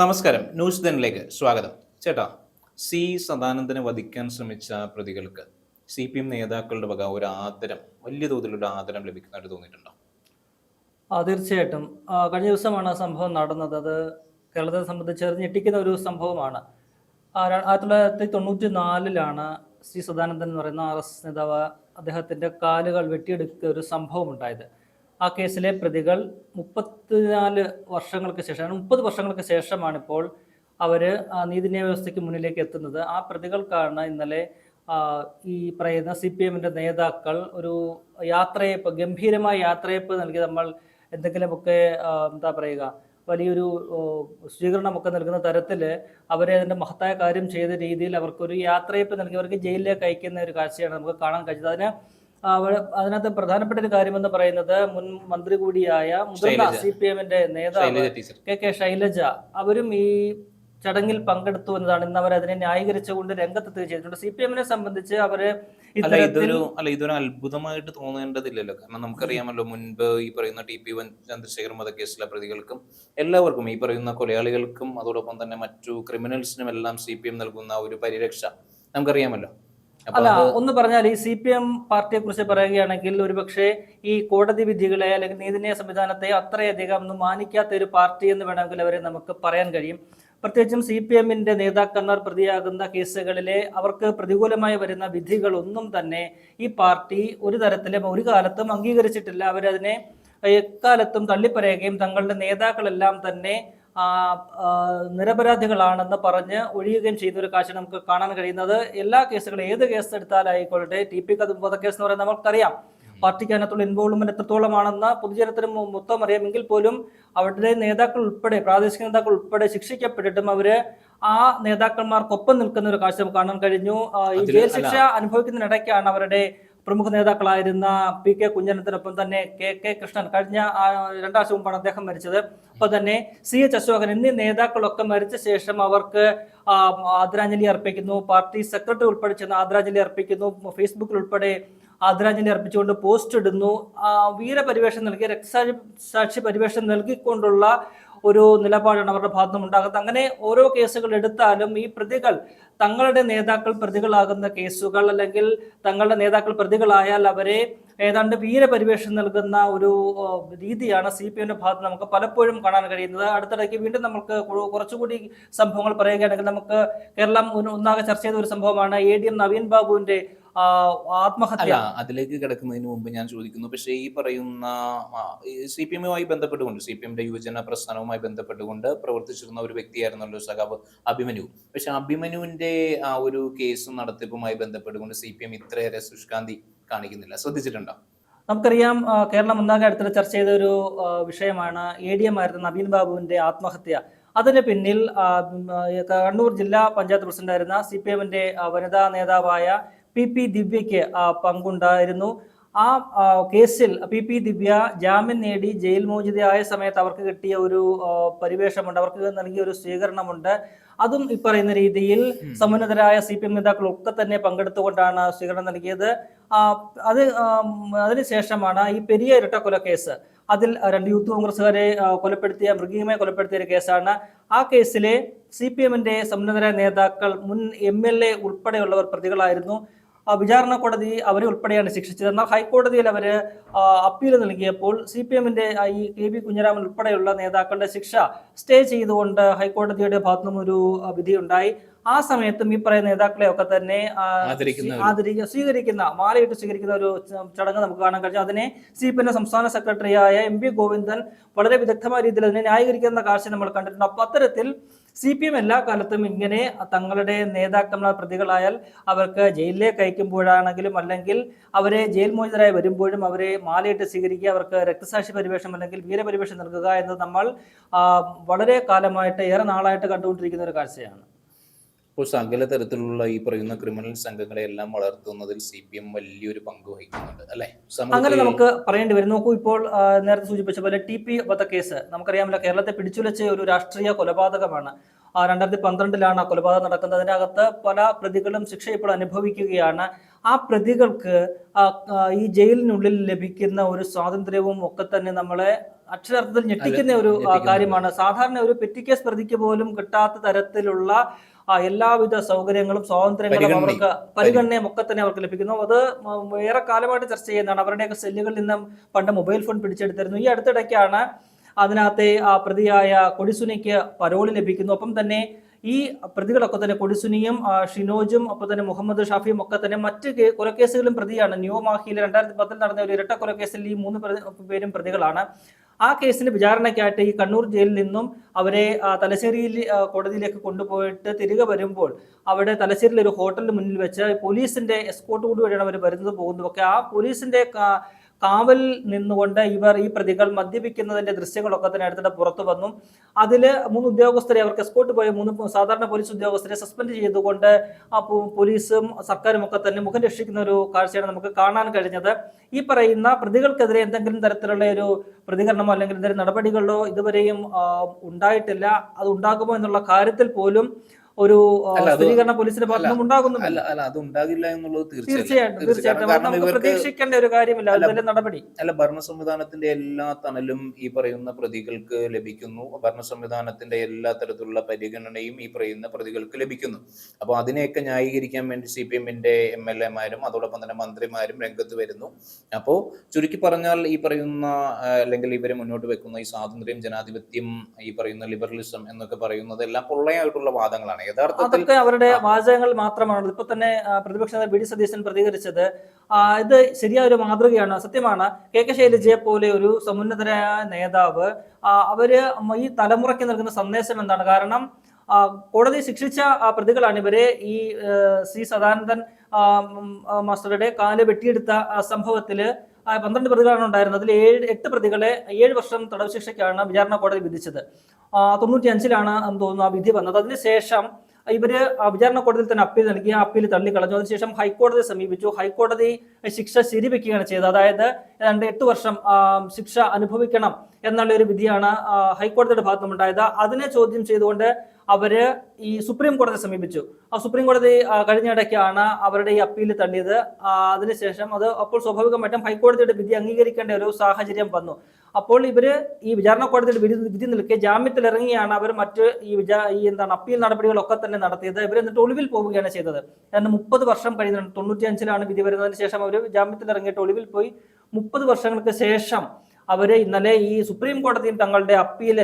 നമസ്കാരം. ന്യൂസ് ദനിലേക്ക് സ്വാഗതം. ചേട്ടാ സി സദാനന്ദനെ വധിക്കാൻ ശ്രമിച്ച പ്രതികൾക്ക് സി പി എം നേതാക്കളുടെ വക ഒരു ആദരം വലിയ തോതിലുള്ള ആദരം ലഭിക്കുന്നതായിട്ട് തോന്നിയിട്ടുണ്ടോ? തീർച്ചയായിട്ടും. കഴിഞ്ഞ ദിവസമാണ് ആ സംഭവം നടന്നത്. അത് കേരളത്തെ സംബന്ധിച്ച് ഞെട്ടിക്കുന്ന ഒരു സംഭവമാണ്. ആയിരത്തി തൊള്ളായിരത്തി തൊണ്ണൂറ്റി നാലിലാണ് സി സദാനന്ദൻ എന്ന് പറയുന്ന ആർ എസ് നേതാവ് അദ്ദേഹത്തിന്റെ കാലുകൾ വെട്ടിയെടുക്കുന്ന ഒരു സംഭവം ഉണ്ടായത് ആ കേസിലെ പ്രതികൾ മുപ്പത്തിനാല് വർഷങ്ങൾക്ക് ശേഷം മുപ്പത് വർഷങ്ങൾക്ക് ശേഷമാണ് ഇപ്പോൾ അവർ നീതിന്യായ വ്യവസ്ഥയ്ക്ക് മുന്നിലേക്ക് എത്തുന്നത്. ആ പ്രതികൾക്കാണ് ഇന്നലെ ഈ പറയുന്ന സി പി എമ്മിന്റെ നേതാക്കൾ ഒരു യാത്രയപ്പ് ഗംഭീരമായ യാത്രയപ്പ് നൽകി നമ്മൾ എന്തെങ്കിലുമൊക്കെ എന്താ പറയുക വലിയൊരു സ്വീകരണമൊക്കെ നൽകുന്ന തരത്തിൽ അവരെ അതിന്റെ മഹത്തായ കാര്യം ചെയ്ത രീതിയിൽ അവർക്കൊരു യാത്രയപ്പ് നൽകി അവർക്ക് ജയിലിലേക്ക് അയക്കുന്ന ഒരു കാഴ്ചയാണ് നമുക്ക് കാണാൻ കഴിച്ചത് അതിന് അതിനകത്ത് പ്രധാനപ്പെട്ട ഒരു കാര്യമെന്ന് പറയുന്നത് മുൻ മന്ത്രി കൂടിയായ മുതിർന്ന. സി പി എമ്മിന്റെ നേതാവ് കെ കെ ശൈലജ. അവരും ഈ ചടങ്ങിൽ പങ്കെടുത്തു എന്നതാണ് ഇന്ന് അവർ അതിനെ ന്യായീകരിച്ചുകൊണ്ട് രംഗത്തെത്തുകയും ചെയ്തിട്ടുണ്ട്. സി പി എമ്മിനെ സംബന്ധിച്ച് അവർ അല്ല ഇതൊരു അല്ല ഇതൊരു അത്ഭുതമായിട്ട് തോന്നേണ്ടതില്ലല്ലോ. കാരണം നമുക്കറിയാമല്ലോ മുൻപ് ഈ പറയുന്ന ടി പി വൻ ചന്ദ്രശേഖർ വധക്കേസിലെ പ്രതികൾക്കും എല്ലാവർക്കും ഈ പറയുന്ന കൊലയാളികൾക്കും അതോടൊപ്പം തന്നെ മറ്റു ക്രിമിനൽസിനും എല്ലാം സി പി എം നൽകുന്ന ഒരു പരിരക്ഷ നമുക്കറിയാമല്ലോ. അല്ല ഒന്ന് പറഞ്ഞാൽ ഈ സി പി എം പാർട്ടിയെ കുറിച്ച് പറയുകയാണെങ്കിൽ ഒരുപക്ഷെ ഈ കോടതി വിധികളെ അല്ലെങ്കിൽ നീതിന്യായ സംവിധാനത്തെ അത്രയധികം ഒന്നും മാനിക്കാത്ത ഒരു പാർട്ടി എന്ന് വേണമെങ്കിൽ അവരെ നമുക്ക് പറയാൻ കഴിയും. പ്രത്യേകിച്ചും സി പി എമ്മിന്റെ നേതാക്കന്മാർ പ്രതിയാകുന്ന കേസുകളിലെ അവർക്ക് പ്രതികൂലമായി വരുന്ന വിധികളൊന്നും തന്നെ ഈ പാർട്ടി ഒരു തരത്തിലും ഒരു കാലത്തും അംഗീകരിച്ചിട്ടില്ല. അവരതിനെ എക്കാലത്തും തള്ളിപ്പറയുകയും തങ്ങളുടെ നേതാക്കളെല്ലാം തന്നെ നിരപരാധികളാണെന്ന് പറഞ്ഞ് ഒഴിയുകയും ചെയ്ത ഒരു കാഴ്ച നമുക്ക് കാണാൻ കഴിയുന്നത്. എല്ലാ കേസുകളും ഏത് കേസ് എടുത്താലായിക്കോട്ടെ ടി പി വധക്കേസ് എന്ന് പറയുന്നത് നമുക്കറിയാം പാർട്ടിക്ക് അതിനകത്തുള്ള ഇൻവോൾവ്മെന്റ് എത്രത്തോളമാണെന്ന് പൊതുജനത്തിന് മൊത്തം അറിയാമെങ്കിൽ പോലും അവരുടെ നേതാക്കൾ ഉൾപ്പെടെ പ്രാദേശിക നേതാക്കൾ ഉൾപ്പെടെ ശിക്ഷിക്കപ്പെട്ടിട്ടും അവർ ആ നേതാക്കന്മാർക്കൊപ്പം നിൽക്കുന്ന ഒരു കാഴ്ച കാണാൻ കഴിഞ്ഞു. ഈ ജയിൽ. ശിക്ഷ അനുഭവിക്കുന്നതിനിടയ്ക്കാണ് അവരുടെ പ്രമുഖ നേതാക്കളായിരുന്ന പി കെ കുഞ്ഞനത്തിനൊപ്പം തന്നെ കെ കെ കൃഷ്ണൻ കഴിഞ്ഞ രണ്ടാഴ്ച മുമ്പാണ് അദ്ദേഹം മരിച്ചത്. അപ്പോൾ തന്നെ സി എച്ച് അശോകൻ എന്നീ നേതാക്കളൊക്കെ മരിച്ച ശേഷം അവർക്ക് ആദരാഞ്ജലി അർപ്പിക്കുന്നു. പാർട്ടി സെക്രട്ടറി ഉൾപ്പെടെ ചെന്ന് ആദരാഞ്ജലി അർപ്പിക്കുന്നു. ഫേസ്ബുക്കിൽ ഉൾപ്പെടെ ആദരാഞ്ജലി അർപ്പിച്ചുകൊണ്ട് പോസ്റ്റ് ഇടുന്നു. വീരപരിവേഷം നൽകി രക്തസാക്ഷി സാക്ഷി പരിവേഷം നൽകിക്കൊണ്ടുള്ള ഒരു നിലപാടാണ് അവരുടെ ഭാഗത്തും ഉണ്ടാകുന്നത്. അങ്ങനെ ഓരോ കേസുകൾ എടുത്താലും ഈ പ്രതികൾ തങ്ങളുടെ നേതാക്കൾ പ്രതികളാകുന്ന കേസുകൾ അല്ലെങ്കിൽ തങ്ങളുടെ നേതാക്കൾ പ്രതികളായാൽ അവരെ ഏതാണ്ട് വീരപരിവേഷം നൽകുന്ന ഒരു രീതിയാണ് സി പി എമ്മിന്റെ ഭാഗത്ത് നമുക്ക് പലപ്പോഴും കാണാൻ കഴിയുന്നത്. അടുത്തിടയ്ക്ക് വീണ്ടും നമുക്ക് കുറച്ചുകൂടി സംഭവങ്ങൾ പറയുകയാണെങ്കിൽ നമുക്ക് കേരളം ഒന്ന് ഒന്നാകെ ചർച്ച ചെയ്ത ഒരു സംഭവമാണ് എ ഡി എം നവീൻ ബാബുവിന്റെ ആത്മഹത്യ. അതിലേക്ക് കിടക്കുന്നതിന് മുമ്പ് ഞാൻ ചോദിക്കുന്നു. പക്ഷേ ഈ പറയുന്ന സി പി എമ്മുമായി ബന്ധപ്പെട്ടുകൊണ്ട് സി പി എമ്മിന്റെ യുവജന പ്രസ്ഥാനവുമായി ബന്ധപ്പെട്ടുകൊണ്ട് പ്രവർത്തിച്ചിരുന്ന ഒരു വ്യക്തിയായിരുന്നല്ലോ സഖാബ് അഭിമന്യു. പക്ഷെ അഭിമന്യുവിന്റെ ആ ഒരു കേസും നടത്തിപ്പുമായി ബന്ധപ്പെട്ടുകൊണ്ട് സി പി എം ഇത്രയേറെ ശുഷ്കാന്തി കാണിക്കുന്നില്ല. ശ്രദ്ധിച്ചിട്ടുണ്ടോ? നമുക്കറിയാം കേരളം ഒന്നാകെ അടുത്തിടെ ചർച്ച ചെയ്ത ഒരു വിഷയമാണ് എ ഡി എം ആയിരുന്ന നവീൻ ബാബുവിന്റെ ആത്മഹത്യ. അതിന് പിന്നിൽ കണ്ണൂർ ജില്ലാ പഞ്ചായത്ത് പ്രസിഡന്റായിരുന്ന സി പി എമ്മിന്റെ വനിതാ നേതാവായ പി പി ദിവ്യയ്ക്ക് പങ്കുണ്ടായിരുന്നു. ആ കേസിൽ പി പി ദിവ്യ ജാമ്യം നേടി ജയിൽ മോചിതയായ സമയത്ത് അവർക്ക് കിട്ടിയ ഒരു പരിവേഷമുണ്ട്. അവർക്ക് നൽകിയ ഒരു സ്വീകരണമുണ്ട്. അതും ഈ പറയുന്ന രീതിയിൽ സമുന്നതരായ സി പി എം നേതാക്കളൊക്കെ തന്നെ പങ്കെടുത്തുകൊണ്ടാണ് സ്വീകരണം നൽകിയത്. അത് അതിനുശേഷമാണ് ഈ പെരിയ ഇരട്ടക്കൊല കേസ്. അതിൽ രണ്ട് യൂത്ത് കോൺഗ്രസ്സുകാരെ കൊലപ്പെടുത്തിയ മൃഗീയമായി കൊലപ്പെടുത്തിയ ഒരു കേസാണ്. ആ കേസിലെ സി പി എമ്മിന്റെ സമുന്നതരായ നേതാക്കൾ മുൻ എം എൽ എ ഉൾപ്പെടെയുള്ളവർ പ്രതികളായിരുന്നു. വിചാരണ കോടതി അവരെ ഉൾപ്പെടെയാണ് ശിക്ഷിച്ചത്. എന്നാൽ ഹൈക്കോടതിയിൽ അവർ അപ്പീൽ നൽകിയപ്പോൾ സി പി എമ്മിന്റെ ഈ കെ ബി കുഞ്ഞിരാമൻ ഉൾപ്പെടെയുള്ള നേതാക്കളുടെ ശിക്ഷ സ്റ്റേ ചെയ്തുകൊണ്ട് ഹൈക്കോടതിയുടെ ഭാഗത്തു നിന്നും ഒരു വിധിയുണ്ടായി ആ സമയത്തും ഈ പറയുന്ന നേതാക്കളെ ഒക്കെ തന്നെ ആദരിക്കുക സ്വീകരിക്കുന്ന മാലയിട്ട് സ്വീകരിക്കുന്ന ഒരു ചടങ്ങ് നമുക്ക് കാണാൻ കഴിഞ്ഞു അതിനെ സി പി സംസ്ഥാന സെക്രട്ടറിയായ എം വി ഗോവിന്ദൻ വളരെ വിദഗ്ധമായ രീതിയിൽ അതിനെ ന്യായീകരിക്കുന്ന കാഴ്ച നമ്മൾ കണ്ടിട്ടുണ്ട്. അപ്പൊ അത്തരത്തിൽ സി പി എം എല്ലാ കാലത്തും ഇങ്ങനെ തങ്ങളുടെ നേതാക്കന്മാർ പ്രതികളായാൽ അവർക്ക് ജയിലിലേക്ക് അയക്കുമ്പോഴാണെങ്കിലും അല്ലെങ്കിൽ അവരെ ജയിൽ മോചിതരായി വരുമ്പോഴും അവരെ മാലയിട്ട് സ്വീകരിക്കുക അവർക്ക് രക്തസാക്ഷി പരിവേഷം അല്ലെങ്കിൽ വീരപരിവേഷം നൽകുക എന്നത് നമ്മൾ വളരെ കാലമായിട്ട് ഏറെ നാളായിട്ട് കണ്ടുകൊണ്ടിരിക്കുന്ന ഒരു കാഴ്ചയാണ്. ഇപ്പോൾ സകല തരത്തിലുള്ള ഈ പറയുന്ന ക്രിമിനൽ സംഘങ്ങളെ എല്ലാം വളർത്തുന്നതിൽ സി പി എം വലിയൊരു പങ്ക് വഹിക്കുന്നുണ്ട് അല്ലെ? അങ്ങനെ നമുക്ക് പറയേണ്ടി വരും. നോക്കൂ ഇപ്പോൾ നേരത്തെ സൂചിപ്പിച്ച പോലെ ടി പി വധക്കേസ് നമുക്കറിയാമല്ലോ കേരളത്തെ പിടിച്ചുലച്ച ഒരു രാഷ്ട്രീയ കൊലപാതകമാണ്. ആ രണ്ടായിരത്തി പന്ത്രണ്ടിലാണ് ആ കൊലപാതകം നടക്കുന്നത്. അതിനകത്ത് പല പ്രതികളും ശിക്ഷ ഇപ്പോൾ അനുഭവിക്കുകയാണ്. ആ പ്രതികൾക്ക് ഈ ജയിലിനുള്ളിൽ ലഭിക്കുന്ന ഒരു സ്വാതന്ത്ര്യവും ഒക്കെ തന്നെ നമ്മളെ അക്ഷരാർത്ഥത്തിൽ ഞെട്ടിക്കുന്ന ഒരു കാര്യമാണ്. സാധാരണ ഒരു പെറ്റി കേസ് പ്രതിക്ക് പോലും കിട്ടാത്ത തരത്തിലുള്ള ആ, എല്ലാവിധ സൗകര്യങ്ങളും സ്വാതന്ത്ര്യങ്ങളും. അവർക്ക് പരിഗണനയും ഒക്കെ തന്നെ അവർക്ക് ലഭിക്കുന്നു. അത് വേറെ ഏറെ കാലമായിട്ട് ചർച്ച ചെയ്യുന്നതാണ്. അവരുടെയൊക്കെ സെല്ലുകളിൽ നിന്നും പണ്ട് മൊബൈൽ ഫോൺ പിടിച്ചെടുത്തിരുന്നു. ഈ അടുത്തിടയ്ക്കാണ് അതിനകത്തെ ആ പ്രതിയായ കൊടിസുനിക്ക് പരോളി ലഭിക്കുന്നു. ഒപ്പം തന്നെ ഈ പ്രതികളൊക്കെ തന്നെ കൊടിസുനിയും ഷിനോജും ഒപ്പം തന്നെ മുഹമ്മദ് ഷാഫിയും ഒക്കെ തന്നെ മറ്റ് കൊലക്കേസുകളും പ്രതിയാണ്. ന്യൂ മാഹിയിൽ രണ്ടായിരത്തി പത്തിൽ നടന്ന ഒരു ഇരട്ട കൊലക്കേസിൽ ഈ മൂന്ന് പേരും പ്രതികളാണ്. ആ കേസിന് വിചാരണയ്ക്കായിട്ട് ഈ കണ്ണൂർ ജയിലിൽ നിന്നും അവരെ തലശ്ശേരിയിൽ കോടതിയിലേക്ക് കൊണ്ടുപോയിട്ട് തിരികെ വരുമ്പോൾ അവിടെ തലശ്ശേരിയിലെ ഒരു ഹോട്ടലിന് മുന്നിൽ വെച്ച് പോലീസിന്റെ എസ്കോട്ട് കൂടി വഴിയാണ് അവർ വരുന്നത് പോകുന്നത്. ഒക്കെ ആ പോലീസിന്റെ കാവൽ നിന്നുകൊണ്ട് ഇവർ ഈ പ്രതികൾ മദ്യപിക്കുന്നതിന്റെ ദൃശ്യങ്ങളൊക്കെ തന്നെ അടുത്തിടെ പുറത്തു വന്നു. അതിൽ മൂന്ന് ഉദ്യോഗസ്ഥരെ അവർക്ക് എസ്കോട്ട് പോയ. മൂന്ന് സാധാരണ പോലീസ് ഉദ്യോഗസ്ഥരെ സസ്പെൻഡ് ചെയ്തുകൊണ്ട് പോലീസും സർക്കാരും ഒക്കെ തന്നെ മുഖം രക്ഷിക്കുന്ന ഒരു കാഴ്ചയാണ് നമുക്ക് കാണാൻ കഴിഞ്ഞത്. ഈ പറയുന്ന പ്രതികൾക്കെതിരെ എന്തെങ്കിലും തരത്തിലുള്ള ഒരു പ്രതികരണമോ അല്ലെങ്കിൽ എന്തെങ്കിലും നടപടികളോ ഇതുവരെയും ഉണ്ടായിട്ടില്ല. അത് ഉണ്ടാകുമോ എന്നുള്ള കാര്യത്തിൽ പോലും ഒരു സ്ഥിരീകരണ പോലീസിന്റെ ഭാഗത്തുനിന്നും ഉണ്ടാകുന്നില്ല അല്ല അല്ല അത് ഉണ്ടാകില്ല എന്നുള്ളത് തീർച്ചയായിട്ടും. തീർച്ചയായും തീർച്ചയായിട്ടും. നമുക്ക് പ്രതീക്ഷിക്കേണ്ട ഒരു കാര്യമില്ല. അതുപോലെ നടപടി. അല്ല ഭരണ സംവിധാനത്തിന്റെ എല്ലാ തണലും ഈ പറയുന്ന പ്രതികൾക്ക് ലഭിക്കുന്നു. ഭരണ സംവിധാനത്തിന്റെ എല്ലാ തരത്തിലുള്ള പരിഗണനയും ഈ പറയുന്ന പ്രതികൾക്ക് ലഭിക്കുന്നു. അപ്പോൾ അതിനെയൊക്കെ ന്യായീകരിക്കാൻ വേണ്ടി സി പി എമ്മിന്റെ എം എൽ എമാരും അതോടൊപ്പം തന്നെ മന്ത്രിമാരും രംഗത്ത് വരുന്നു. അപ്പോൾ ചുരുക്കി പറഞ്ഞാൽ ഈ പറയുന്ന അല്ലെങ്കിൽ ഇവരെ മുന്നോട്ട് വെക്കുന്ന ഈ സ്വാതന്ത്ര്യം ജനാധിപത്യം ഈ പറയുന്ന ലിബറലിസം എന്നൊക്കെ പറയുന്നത് എല്ലാം പൊള്ളയായിട്ടുള്ള വാദങ്ങളാണ്. യഥാർത്ഥത്തിൽ അതൊക്കെ അവരുടെ വാചകങ്ങൾ മാത്രമാണ് ഇപ്പൊ തന്നെ പ്രതിപക്ഷ നേതാവ് ബി ഡി സതീശൻ പ്രതികരിച്ചത് ഇത് ശരിയായ ഒരു മാതൃകയാണ് സത്യമാണ്. കെ കെ ശൈലജയെ പോലെ ഒരു സമുന്നതരായ നേതാവ് അവർ ഈ തലമുറയ്ക്ക് നൽകുന്ന സന്ദേശം എന്താണ്? കാരണം കോടതി ശിക്ഷിച്ച പ്രതികളാണ് ഇവരെ ഈ സി സദാനന്ദൻ മാസ്റ്ററുടെ കാൽ വെട്ടിയെടുത്ത സംഭവത്തിൽ പന്ത്രണ്ട് പ്രതികളാണ് ഉണ്ടായിരുന്നത്. അതിൽ ഏഴ് എട്ട് പ്രതികളെ ഏഴ് വർഷം തടവ് ശിക്ഷയ്ക്കാണ് വിചാരണ കോടതി വിധിച്ചത്. തൊണ്ണൂറ്റി അഞ്ചിലാണ് എന്ന് തോന്നുന്നു ആ വിധി വന്നത്. അതിനുശേഷം ഇവർ വിചാരണ കോടതിയിൽ തന്നെ അപ്പീൽ നൽകി ആ അപ്പീൽ തള്ളിക്കളഞ്ഞു. അതിനുശേഷം ഹൈക്കോടതിയെ സമീപിച്ചു. ഹൈക്കോടതി ശിക്ഷ ശരിവെക്കുകയാണ് ചെയ്തത്. അതായത് രണ്ട് എട്ട് വർഷം ശിക്ഷ അനുഭവിക്കണം എന്നുള്ള ഒരു വിധിയാണ് ഹൈക്കോടതിയുടെ ഹൈക്കോടതിയുടെ ഭാഗത്തുനിന്നുണ്ടായത് അതിനെ ചോദ്യം ചെയ്തുകൊണ്ട് അവർ ഈ സുപ്രീം കോടതിയെ സമീപിച്ചു. ആ സുപ്രീം കോടതി കഴിഞ്ഞ കഴിഞ്ഞിടയ്ക്കാണ് അവരുടെ ഈ അപ്പീൽ തള്ളിയത്. അതിനുശേഷം അത് അപ്പോൾ സ്വാഭാവികമായിട്ടും ഹൈക്കോടതിയുടെ വിധി അംഗീകരിക്കേണ്ട ഒരു സാഹചര്യം വന്നു. അപ്പോൾ ഇവർ ഈ വിചാരണ കോടതിയുടെ വിധി വിധി നിൽക്കെ ജാമ്യത്തിൽ ഇറങ്ങിയാണ് അവർ മറ്റ് ഈ വിചാ ഈ എന്താണ് അപ്പീൽ നടപടികളൊക്കെ തന്നെ നടത്തിയത്. ഇവർ എന്നിട്ട് ഒളിവിൽ പോവുകയാണ് ചെയ്തത്. കാരണം മുപ്പത് വർഷം കഴിയുന്നുണ്ട് തൊണ്ണൂറ്റി അഞ്ചിലാണ് വിധി വരുന്നതിന് ശേഷം അവർ ജാമ്യത്തിൽ ഇറങ്ങിയിട്ട് ഒളിവിൽ പോയി മുപ്പത് വർഷങ്ങൾക്ക് ശേഷം അവർ ഇന്നലെ ഈ സുപ്രീം കോടതിയും തങ്ങളുടെ അപ്പീൽ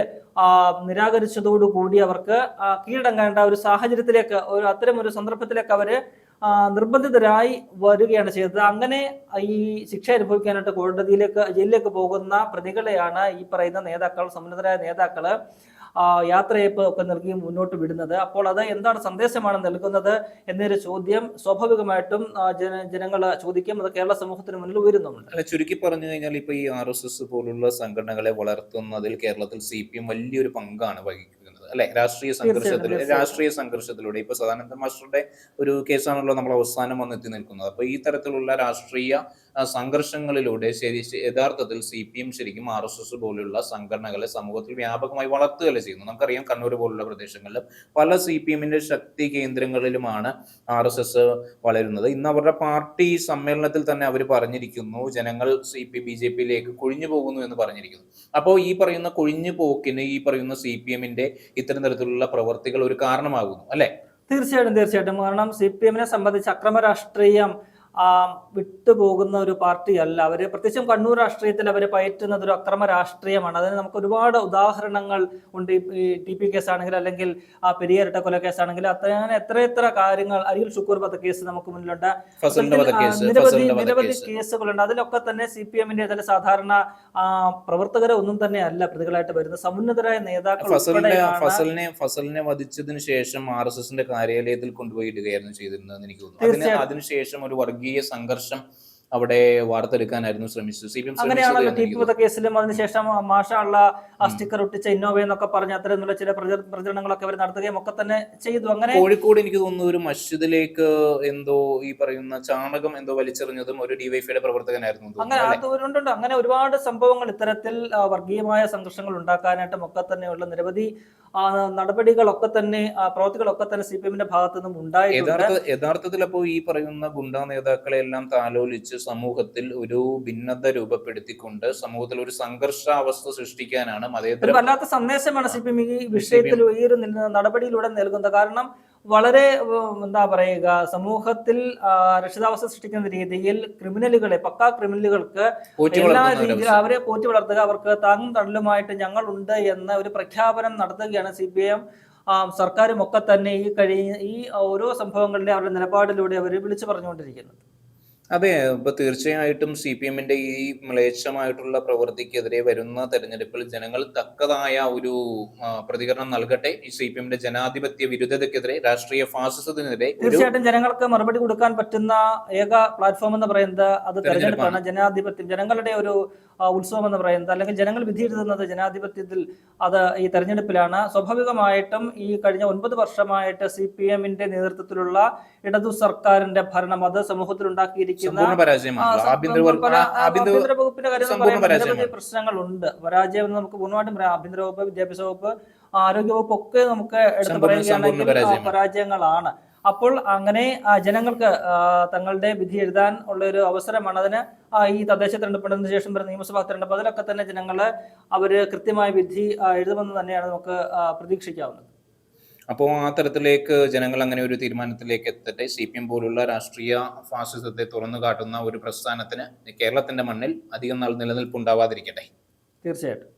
നിരാകരിച്ചതോടുകൂടി അവർക്ക് കീഴടങ്ങേണ്ട ഒരു സാഹചര്യത്തിലേക്ക് ഒരു അത്തരം ഒരു സന്ദർഭത്തിലേക്ക് അവർ ആ, നിർബന്ധിതരായി വരികയാണ് ചെയ്തത്. അങ്ങനെ ഈ ശിക്ഷ അനുഭവിക്കാനായിട്ട് കോടതിയിലേക്ക് ജയിലിലേക്ക് പോകുന്ന പ്രതികളെയാണ് ഈ പറയുന്ന നേതാക്കൾ സമുന്നതരായ നേതാക്കൾ യാത്രയപ്പ് ഒക്കെ നൽകി മുന്നോട്ട് വിടുന്നത്. അപ്പോൾ അത് എന്താണ് സന്ദേശമാണ് നൽകുന്നത് എന്നൊരു ചോദ്യം സ്വാഭാവികമായിട്ടും ജനങ്ങൾ ചോദിക്കും. അത് കേരള സമൂഹത്തിന് മുന്നിൽ ഉയരുന്നുണ്ട്. അല്ല ചുരുക്കി പറഞ്ഞു കഴിഞ്ഞാൽ ഇപ്പൊ ഈ ആർ എസ് എസ് പോലുള്ള സംഘടനകളെ വളർത്തുന്നതിൽ കേരളത്തിൽ സി പി എം വലിയൊരു പങ്കാണ് വഹിക്കുന്നത്. അല്ലെ? രാഷ്ട്രീയ സംഘർഷത്തിൽ. രാഷ്ട്രീയ സംഘർഷത്തിലൂടെ. ഇപ്പൊ സദാനന്ദ മാസ്റ്ററുടെ ഒരു കേസാണല്ലോ നമ്മൾ അവസാനം വന്നെത്തി നിൽക്കുന്നത്. അപ്പൊ ഈ തരത്തിലുള്ള രാഷ്ട്രീയ സംഘർഷങ്ങളിലൂടെ ശരി യഥാർത്ഥത്തിൽ സി പി എം ശരിക്കും ആർ എസ് എസ് പോലുള്ള സംഘടനകളെ സമൂഹത്തിൽ വ്യാപകമായി വളർത്തുകയല്ലേ ചെയ്യുന്നു നമുക്കറിയാം കണ്ണൂർ പോലുള്ള പ്രദേശങ്ങളിലും പല സി പി എമ്മിന്റെ ശക്തി കേന്ദ്രങ്ങളിലുമാണ് ആർ എസ് എസ് വളരുന്നത്. ഇന്ന് അവരുടെ പാർട്ടി സമ്മേളനത്തിൽ തന്നെ അവർ പറഞ്ഞിരിക്കുന്നു ജനങ്ങൾ സി പി ബി ജെ പിയിലേക്ക് കൊഴിഞ്ഞു പോകുന്നു എന്ന് പറഞ്ഞിരിക്കുന്നു. അപ്പോൾ ഈ പറയുന്ന കൊഴിഞ്ഞു പോക്കിന് ഈ പറയുന്ന സി പി എമ്മിന്റെ ഇത്തരം തരത്തിലുള്ള പ്രവർത്തികൾ ഒരു കാരണമാകുന്നു അല്ലെ? തീർച്ചയായിട്ടും തീർച്ചയായിട്ടും. കാരണം സി പി എമ്മിനെ സംബന്ധിച്ച് അക്രമ രാഷ്ട്രീയം വിട്ടുപോകുന്ന ഒരു പാർട്ടിയല്ല. അവർ പ്രത്യേകിച്ചും കണ്ണൂർ രാഷ്ട്രീയത്തിൽ അവർ പയറ്റുന്നത് ഒരു അക്രമ രാഷ്ട്രീയമാണ്. അതിന് നമുക്ക് ഒരുപാട് ഉദാഹരണങ്ങൾ ഉണ്ട്. ഈ- ടി പി കേസ് ആണെങ്കിൽ അല്ലെങ്കിൽ ആ പെരിയരട്ട കൊല കേസാണെങ്കിൽ അത്ര അങ്ങനെ എത്ര എത്ര കാര്യങ്ങൾ അരിയിൽ ഷുക്കൂർ കേസ് നമുക്ക് മുന്നിലുണ്ട്. നിരവധി നിരവധി കേസുകളുണ്ട്. അതിലൊക്കെ തന്നെ സി പി എമ്മിന്റെ തന്നെ സാധാരണ പ്രവർത്തകരെ ഒന്നും തന്നെ അല്ല പ്രതികളായിട്ട് വരുന്നത്. സമുന്നതരായ നേതാക്കൾ ഫസലിനെ ഫസലിനെ വധിച്ചതിന് ശേഷം ആർ എസ് എസിന്റെ കാര്യാലയത്തിൽ കൊണ്ടുപോയി ഇടുകയായിരുന്നു ചെയ്തിരുന്നതെന്ന് എനിക്ക് തോന്നുന്നു. അതിനുശേഷം ഒരു വർഗീയ സംഘർഷം അവിടെ വാർത്തെടുക്കാനായിരുന്നു ശ്രമിച്ചത്. സി പി എം അങ്ങനെയാണല്ലോ വധ കേസിലും അതിനുശേഷം മാഷാള്ള ആ സ്റ്റിക്കർ ഒട്ടിച്ച ഇന്നോവ എന്നൊക്കെ പറഞ്ഞ അത്തരത്തിലുള്ള ചില പ്രചര- പ്രചരണങ്ങളൊക്കെ അവർ നടത്തുകയും ഒക്കെ തന്നെ ചെയ്തു. അങ്ങനെ കോഴിക്കോട് എനിക്ക് തോന്നുന്നു ഒരു മസ്ജിദിലേക്ക് എന്തോ ഈ പറയുന്ന ചാണകം എന്തോ വലിച്ചെറിഞ്ഞതും ഒരു ഡിവൈഫിയുടെ പ്രവർത്തകനായിരുന്നു അങ്ങനെ തോന്നുന്നു, അല്ലേ? അത് ഉണ്ടുണ്ട് അങ്ങനെ ഒരുപാട് സംഭവങ്ങൾ ഇത്തരത്തിൽ വർഗീയമായ സംഘർഷങ്ങൾ ഉണ്ടാക്കാനായിട്ടും ഒക്കെ തന്നെയുള്ള നിരവധി നടപടികളൊക്കെ തന്നെ പ്രവൃത്തികളൊക്കെ തന്നെ സി പി എമ്മിന്റെ ഭാഗത്തു നിന്നും ഉണ്ടായിട്ടുണ്ട്. യഥാർത്ഥത്തിൽ അപ്പോൾ ഈ പറയുന്ന ഗുണ്ടാ നേതാക്കളെ എല്ലാം താലോലിച്ച് സമൂഹത്തിൽ ഒരു ഭിന്നത രൂപപ്പെടുത്തിക്കൊണ്ട് സമൂഹത്തിൽ ഒരു സംഘർഷാവസ്ഥ സൃഷ്ടിക്കാനാണ് മതേതര വല്ലാത്ത സന്ദേശമാണ് സി പി എം ഈ വിഷയത്തിൽ ഈ ഒരു നടപടിയിലൂടെ നൽകുന്നത്. കാരണം വളരെ എന്താ പറയുക സമൂഹത്തിൽ രക്ഷിതാവസ്ഥ സൃഷ്ടിക്കുന്ന രീതിയിൽ ക്രിമിനലുകളെ പക്കാ ക്രിമിനലുകൾക്ക് എല്ലാ രീതിയിൽ അവരെ പോറ്റി വളർത്തുക അവർക്ക് താങ്ങും തണലുമായിട്ട് ഞങ്ങളുണ്ട് എന്ന ഒരു പ്രഖ്യാപനം നടത്തുകയാണ് സി പി എം സർക്കാരും ഒക്കെ തന്നെ ഈ കഴിഞ്ഞ ഈ ഓരോ സംഭവങ്ങളിലെ അവരുടെ നിലപാടിലൂടെ അവർ വിളിച്ചു പറഞ്ഞുകൊണ്ടിരിക്കുന്നത്. അതെ ഇപ്പൊ തീർച്ചയായിട്ടും സി പി എമ്മിന്റെ ഈ മ്ലേച്ഛമായിട്ടുള്ള പ്രവൃത്തിക്കെതിരെ വരുന്ന തെരഞ്ഞെടുപ്പിൽ ജനങ്ങൾ തക്കതായ ഒരു ആ, പ്രതികരണം നൽകട്ടെ ഈ സി പി എമ്മിന്റെ ജനാധിപത്യ വിരുദ്ധതക്കെതിരെ രാഷ്ട്രീയ ഫാസിസത്തിനെതിരെ ഒരു തീർച്ചയായിട്ടും ജനങ്ങൾക്ക് മറുപടി കൊടുക്കാൻ പറ്റുന്ന ഏക പ്ലാറ്റ്ഫോം എന്ന് പറയുന്നത് അത് തെരഞ്ഞെടുപ്പാണ് തെരഞ്ഞെടുപ്പാണ്. ജനാധിപത്യം ജനങ്ങളുടെ ഒരു ഉത്സവം എന്ന് പറയുന്നത്. അല്ലെങ്കിൽ ജനങ്ങൾ വിധിയിരുത്തുന്നത് ജനാധിപത്യത്തിൽ അത് ഈ തെരഞ്ഞെടുപ്പിലാണ്. സ്വാഭാവികമായിട്ടും ഈ കഴിഞ്ഞ ഒൻപത് വർഷമായിട്ട് സി പി എമ്മിന്റെ നേതൃത്വത്തിലുള്ള ഇടതു സർക്കാരിന്റെ ഭരണം അത് സമൂഹത്തിൽ ഉണ്ടാക്കിയിരിക്കുന്ന സമ്പൂർണ ആ, പരാജയമാണ് സ- ആഭ്യന്തര വകുപ്പിന്റെ കാര്യം എന്ന് സമ്പൂർണ പറയുമ്പോൾ നിരവധി പരാജയമാണ്. പ്രശ്നങ്ങളുണ്ട്. പരാജയം എന്ന് നമുക്ക് പൂർണമായിട്ടും പറയാം. ആഭ്യന്തര വകുപ്പ് വിദ്യാഭ്യാസ വകുപ്പ് ആരോഗ്യ വകുപ്പ് ഒക്കെ നമുക്ക് എടുത്തു പറയുകയാണെങ്കിൽ പരാജയങ്ങളാണ്. അപ്പോൾ അങ്ങനെ ജനങ്ങൾക്ക് തങ്ങളുടെ വിധി എഴുതാൻ ഉള്ള ഒരു അവസരമാണ്. അതിന് ഈ തദ്ദേശ തെരഞ്ഞെടുപ്പിന് ശേഷം വരുന്ന നിയമസഭാ തെരഞ്ഞെടുപ്പ് അതിലൊക്കെ തന്നെ ജനങ്ങൾ അവർ കൃത്യമായ വിധി എഴുതുമെന്ന് തന്നെയാണ് നമുക്ക് പ്രതീക്ഷിക്കാവുന്നത്. അപ്പോൾ ആ തരത്തിലേക്ക് ജനങ്ങൾ അങ്ങനെ ഒരു തീരുമാനത്തിലേക്ക് എത്തട്ടെ. സി പി എം പോലുള്ള രാഷ്ട്രീയ ഫാസിസത്തെ തുറന്നു കാട്ടുന്ന ഒരു പ്രസ്ഥാനത്തിന് കേരളത്തിന്റെ മണ്ണിൽ അധികം നാൾ നിലനിൽപ്പുണ്ടാവാതിരിക്കട്ടെ. തീർച്ചയായിട്ടും.